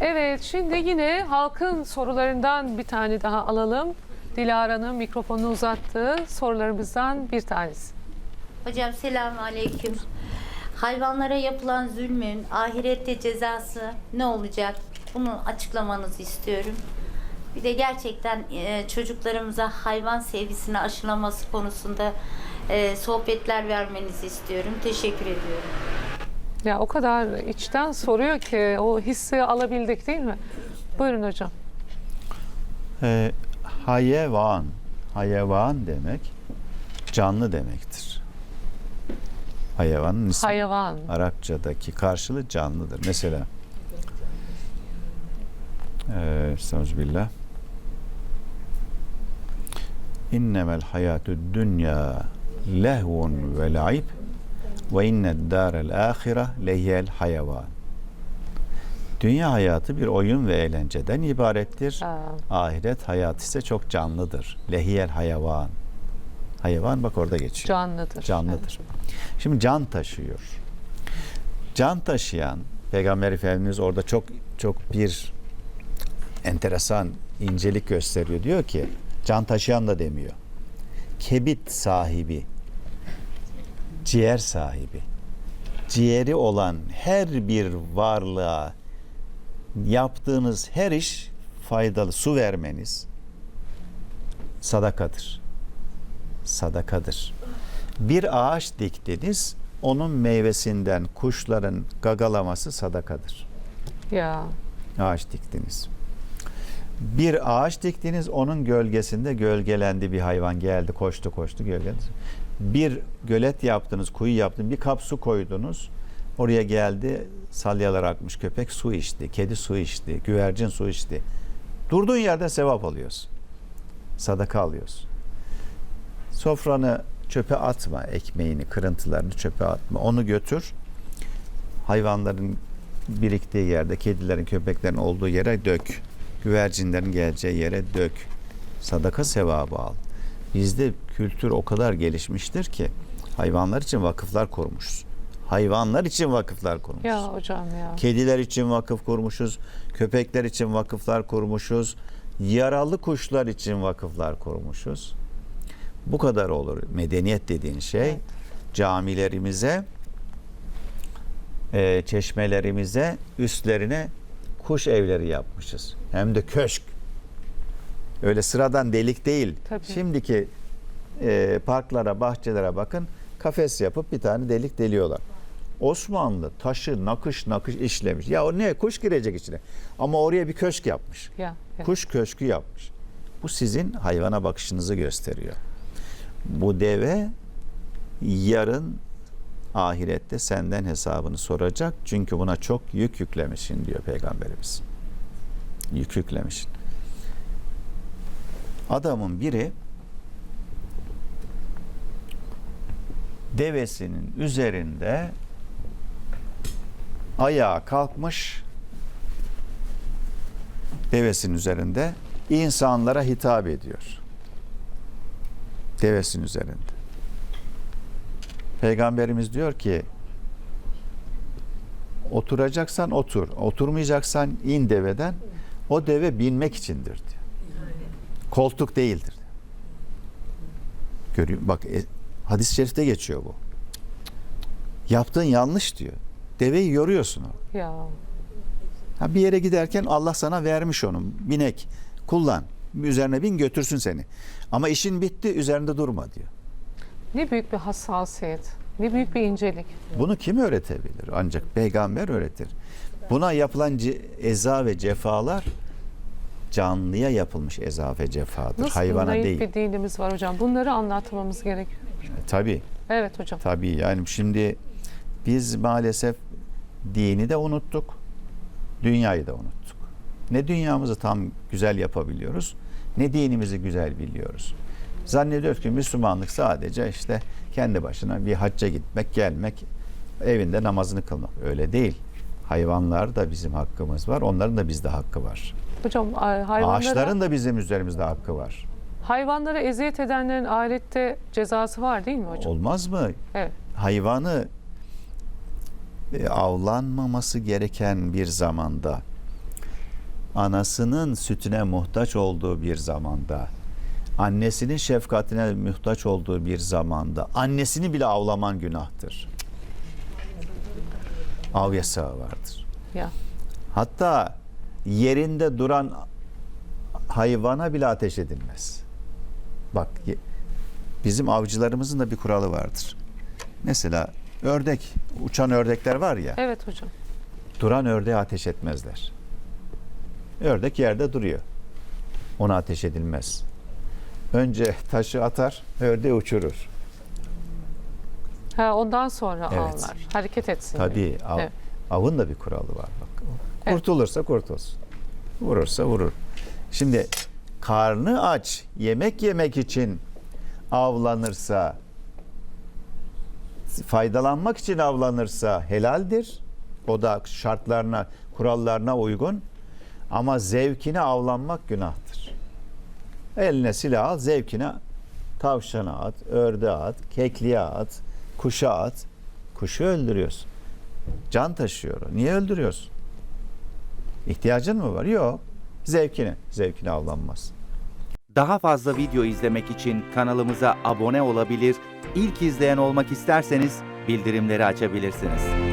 Evet, şimdi yine halkın sorularından bir tane daha alalım. Dilara'nın mikrofonunu uzattığı sorularımızdan bir tanesi. Hocam selamun aleyküm. Hayvanlara yapılan zulmün ahirette cezası ne olacak? Bunu açıklamanızı istiyorum. Bir de gerçekten e, çocuklarımıza hayvan sevgisini aşılaması konusunda e, sohbetler vermenizi istiyorum. Teşekkür ediyorum. Ya o kadar içten soruyor ki o hissi alabildik değil mi? Buyurun hocam. Ee, hayvan, hayvan demek canlı demektir. Hayvanın ismi Hayvan. Arapçadaki karşılığı canlıdır. Mesela eee Estağfirullah. İnnemel hayatü dünya lehvun ve la'ib ve inned dârel âhire lehiyel hayvan. Dünya hayatı bir oyun ve eğlenceden ibarettir. Aa, Ahiret hayatı ise çok canlıdır. Lehiyel hayvan. Hayvan bak orada geçiyor. canlıdır. Canlıdır. Şimdi can taşıyor. Can taşıyan Peygamber Efendimiz orada çok çok bir enteresan incelik gösteriyor. Diyor ki can taşıyan da demiyor. Kebit sahibi, ciğer sahibi, ciğeri olan her bir varlığa yaptığınız her iş faydalı. Su vermeniz sadakadır. Sadakadır. Bir ağaç diktiniz, onun meyvesinden kuşların gagalaması sadakadır. Ya Ağaç diktiniz. Bir ağaç diktiniz, onun gölgesinde gölgelendi bir hayvan geldi, koştu koştu gölgelendi. Bir gölet yaptınız, kuyu yaptınız, bir kap su koydunuz. Oraya geldi, salyalar akmış köpek su içti, kedi su içti, güvercin su içti. Durduğun yerden sevap alıyorsun. Sadaka alıyorsun. Sofranı çöpe atma, ekmeğini, kırıntılarını çöpe atma. Onu götür. Hayvanların biriktiği yerde, kedilerin, köpeklerin olduğu yere dök. Güvercinlerin geleceği yere dök. Sadaka sevabı al. Bizde kültür o kadar gelişmiştir ki hayvanlar için vakıflar kurmuşuz. Hayvanlar için vakıflar kurmuşuz. ya hocam ya. Kediler için vakıf kurmuşuz, köpekler için vakıflar kurmuşuz, yaralı kuşlar için vakıflar kurmuşuz. Bu kadar olur. Medeniyet dediğin şey Evet. camilerimize, e, çeşmelerimize, üstlerine kuş evleri yapmışız. Hem de köşk. Öyle sıradan delik değil. Tabii. Şimdiki e, parklara, bahçelere bakın. Kafes yapıp bir tane delik deliyorlar. Osmanlı taşı nakış nakış işlemiş. Ya o ne? Kuş girecek içine. Ama oraya bir köşk yapmış. Ya, ya. Kuş köşkü yapmış. Bu sizin hayvana bakışınızı gösteriyor. Bu deve yarın ahirette senden hesabını soracak. Çünkü buna çok yük yüklemişsin diyor Peygamberimiz. Yük yüklemişsin. Adamın biri devesinin üzerinde ayağa kalkmış devesinin üzerinde insanlara hitap ediyor. Devesinin üzerinde. Peygamberimiz diyor ki oturacaksan otur, oturmayacaksan in deveden. O deve binmek içindir diyor. Koltuk değildir. Görüyor bak e, hadis-i şerifte geçiyor bu. Yaptığın yanlış diyor. Deveyi yoruyorsun o. ya. Ha bir yere giderken Allah sana vermiş onu. Binek, kullan. Üzerine bin götürsün seni. Ama işin bitti, üzerinde durma diyor. Ne büyük bir hassasiyet. Ne büyük bir incelik. Bunu kim öğretebilir? Ancak peygamber öğretir. Buna yapılan eza ve cefalar canlıya yapılmış eza ve cefadır. Nasıl Hayvana değil. bir dinimiz var hocam. Bunları anlatmamız gerekiyor. E, Tabii, Evet hocam. tabii. Yani şimdi biz maalesef dini de unuttuk. Dünyayı da unuttuk. Ne dünyamızı tam güzel yapabiliyoruz, ne dinimizi güzel biliyoruz. Zannediyoruz ki Müslümanlık sadece işte kendi başına bir hacca gitmek, gelmek, evinde namazını kılmak. Öyle değil. Hayvanlar da bizim hakkımız var. Onların da bizde hakkı var. Hocam hayvanlara, Ağaçların da bizim üzerimizde hakkı var. hayvanlara eziyet edenlerin ahirette cezası var değil mi hocam? Olmaz mı? Evet. Hayvanı e, avlanmaması gereken bir zamanda anasının sütüne muhtaç olduğu bir zamanda, annesinin şefkatine muhtaç olduğu bir zamanda annesini bile avlaman günahtır. Av yasağı vardır. Ya. Hatta yerinde duran hayvana bile ateş edilmez. Bak bizim avcılarımızın da bir kuralı vardır. Mesela ördek, uçan ördekler var ya, Evet hocam. duran ördeğe ateş etmezler. Ördek yerde duruyor. Ona ateş edilmez. Önce taşı atar, ördeği uçurur. Ha, ondan sonra Evet. avlar. Hareket etsin. diye. Tabii av- Evet. avın da bir kuralı var. Bak. Evet. Kurtulursa kurtulsun. Vurursa vurur. Şimdi karnı aç yemek yemek için avlanırsa faydalanmak için avlanırsa helaldir. O da şartlarına, kurallarına uygun. Ama zevkine avlanmak günahtır. Eline silah al, zevkine tavşana at, ördeğe at, kekliğe at, kuşa at. Kuşu öldürüyorsun. Can taşıyor. Niye öldürüyorsun? İhtiyacın mı var? Yok. Zevkine. Zevkine avlanmaz. Daha fazla video izlemek için kanalımıza abone olabilir, ilk izleyen olmak isterseniz bildirimleri açabilirsiniz.